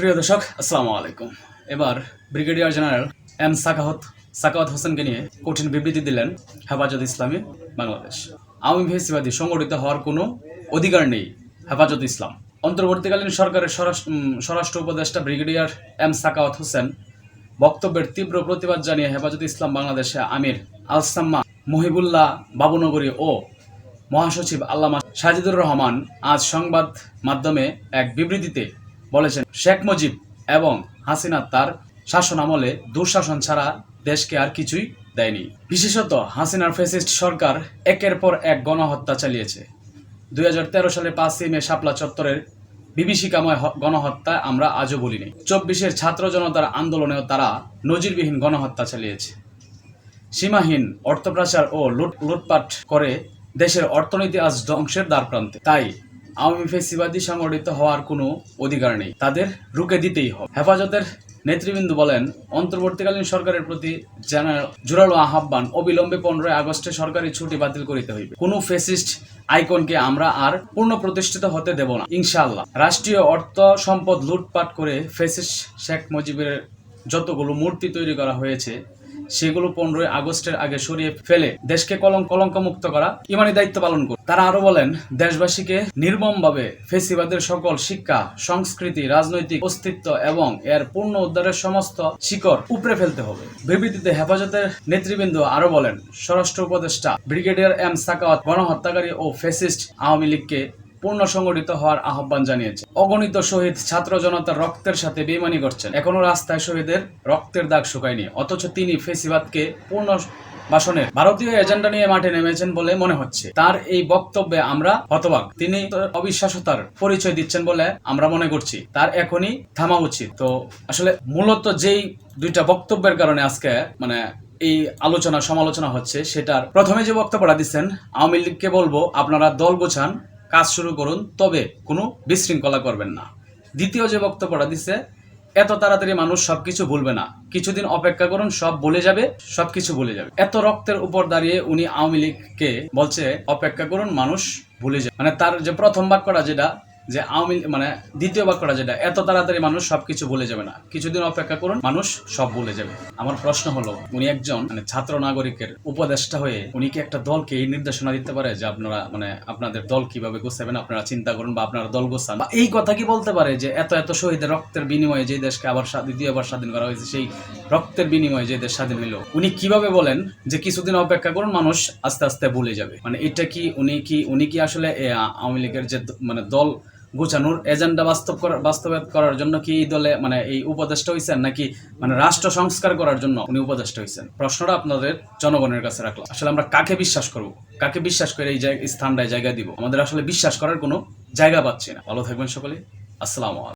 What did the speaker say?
প্রিয় দর্শক, আসসালামু আলাইকুম। এবার ব্রিগেডিয়ার জেনারেল এম সাকাহত সাকাওয়াত হোসেনকে নিয়ে কঠিন বিবৃতি দিলেন হেফাজত ইসলামী বাংলাদেশ। আওয়ামী ফেসিবাদী সংগঠিত হওয়ার কোনো অধিকার নেই হেফাজত ইসলাম। অন্তর্বর্তীকালীন সরকারের স্বরাষ্ট্র উপদেষ্টা ব্রিগেডিয়ার এম সাকাওয়াত হোসেন বক্তব্যের তীব্র প্রতিবাদ জানিয়ে হেফাজত ইসলাম বাংলাদেশে আমির আলসাম্মা মহিবুল্লাহ বাবুনগরী ও মহাসচিব আল্লামা সাজিদুর রহমান আজ সংবাদ মাধ্যমে এক বিবৃতিতে বলেছেন, শেখ মুজিব এবং হাসিনা তার শাসন আমলে দুঃশাসন ছাড়া দেশকে আর কিছুই দেয়নি। বিশেষত হাসিনার ফেসিস্ট সরকার একের পর এক গণহত্যা চালিয়েছে। দুই সালে পাঁচই মে শাপলা চত্বরের বিভীষিকাময় গণহত্যা আমরা আজও বলিনি। চব্বিশের ছাত্র জনতার আন্দোলনেও তারা নজিরবিহীন গণহত্যা চালিয়েছে। সীমাহীন অর্থপ্রাচার ও লুট লুটপাট করে দেশের অর্থনীতি আজ ধ্বংসের দ্বারপ্রান্তে। তাই আওয়ামী ফেসিবাদী সংগঠিত হওয়ার কোনো অধিকার নেই। তাদের রুখে দিতেই হবে। হেফাজতের নেতৃবৃন্দ বলেন, অন্তর্বর্তীকালীন সরকারের প্রতি জেনারেল জোরালো আহ্বান অবিলম্বে পনেরোই আগস্টে সরকারি ছুটি বাতিল করিতে হইবে। কোনো ফেসিস্ট আইকনকে আমরা আর পূর্ণ প্রতিষ্ঠিত হতে দেব না, ইনশাআল্লাহ। রাষ্ট্রীয় অর্থ সম্পদ লুটপাট করে ফেসিস্ট শেখ মুজিবের যতগুলো মূর্তি তৈরি করা হয়েছে সেগুলো পনেরোই আগস্টের আগে সরিয়ে ফেলে দেশকে কলঙ্ক কলঙ্ক মুক্ত করা ইমানি দায়িত্ব পালন করে তারা আরও বলেন, দেশবাসীকে নির্মমভাবে ফেসিবাদের সকল শিক্ষা, সংস্কৃতি, রাজনৈতিক অস্তিত্ব এবং এর পূর্ণ উদ্ধারের সমস্ত শিকড় উপড়ে ফেলতে হবে। বিবৃতিতে হেফাজতের নেতৃবৃন্দ আরও বলেন, স্বরাষ্ট্র উপদেষ্টা ব্রিগেডিয়ার এম সাকাওয়াত গণহত্যাকারী ও ফেসিস্ট আওয়ামী লীগকে পূর্ণ সংগঠিত হওয়ার আহ্বান জানিয়েছে। অগণিত শহীদ ছাত্র জনতার রক্তের সাথে বেমানি করছেন। এখনও রাস্তায় শহীদের রক্তের দাগ শুকায়নি, অথচ তিনি ফেসিবাদকে পূর্ণ বাসনের ভারতীয় এজেন্ডা নিয়ে মাঠে নেমেছেন বলে মনে হচ্ছে। তার এই বক্তব্যে আমরা হতবাক। তিনি অবিশ্বাসতার পরিচয় দিচ্ছেন বলে আমরা মনে করছি। তার এখনই থামা উচিত। তো আসলে মূলত যেই দুইটা বক্তব্যের কারণে আজকে মানে এই আলোচনা সমালোচনা হচ্ছে, সেটার প্রথমে যে বক্তব্যটা দিচ্ছেন, আওয়ামী লীগকে বলব, আপনারা দল গোছান কাজ শুরু করুন, তবে কোনো বিশৃঙ্খলা করবেন না। দ্বিতীয় যে বক্তব্যটা দিছে, এত তাড়াতাড়ি মানুষ সবকিছু ভুলবে না। কিছুদিন অপেক্ষা করুন, সব বলে যাবে, সবকিছু বলে যাবে। এত রক্তের উপর দাঁড়িয়ে উনি আওয়ামী লীগকে বলছে, অপেক্ষা করুন, মানুষ ভুলে যাবে। মানে তার যে প্রথম বাক্যটা, যেটা যে আওয়ামী মানে দ্বিতীয় বাক্যটা যেটা, এত তাড়াতাড়ি মানুষ সবকিছু ভুলে যাবে না। কিছুদিন অপেক্ষা করুন, মানুষ সব ভুলে যাবে। আমার প্রশ্ন হলো, উনি একজন মানে ছাত্র নাগরিকের উপদেষ্টা হয়ে, উনি কি একটা দলকে এই নির্দেশনা দিতে পারে যে আপনারা মানে আপনাদের দল কীভাবে গোছাবেন, আপনারা চিন্তা করুন বা আপনারা দল গোছান? বা এই কথা কি বলতে পারে যে এত এত শহীদের রক্তের বিনিময়ে যে দেশকে আবার দ্বিতীয়বার স্বাধীন করা হয়েছে, সেই রক্তের বিনিময়ে যে দেশ স্বাধীন হইল? উনি কীভাবে বলেন যে কিছুদিন অপেক্ষা করুন, মানুষ আস্তে আস্তে ভুলে যাবে? মানে এটা কি, উনি কি উনি কি আসলে আওয়ামী লীগের যে মানে দল গোছানোর এজেন্ডা বাস্তব করার বাস্তবায়ন করার জন্য কি এই দলে মানে এই উপদেষ্টা হয়েছেন নাকি মানে রাষ্ট্র সংস্কার করার জন্য উনি উপদেষ্টা হয়েছেন প্রশ্নটা আপনাদের জনগণের কাছে রাখলাম। আসলে আমরা কাকে বিশ্বাস করব? কাকে বিশ্বাস করে এই স্থানটায় জায়গা দিব? আমাদের আসলে বিশ্বাস করার কোনো জায়গা পাচ্ছি না। ভালো থাকবেন সকলে আসসালামু আলাইকুম।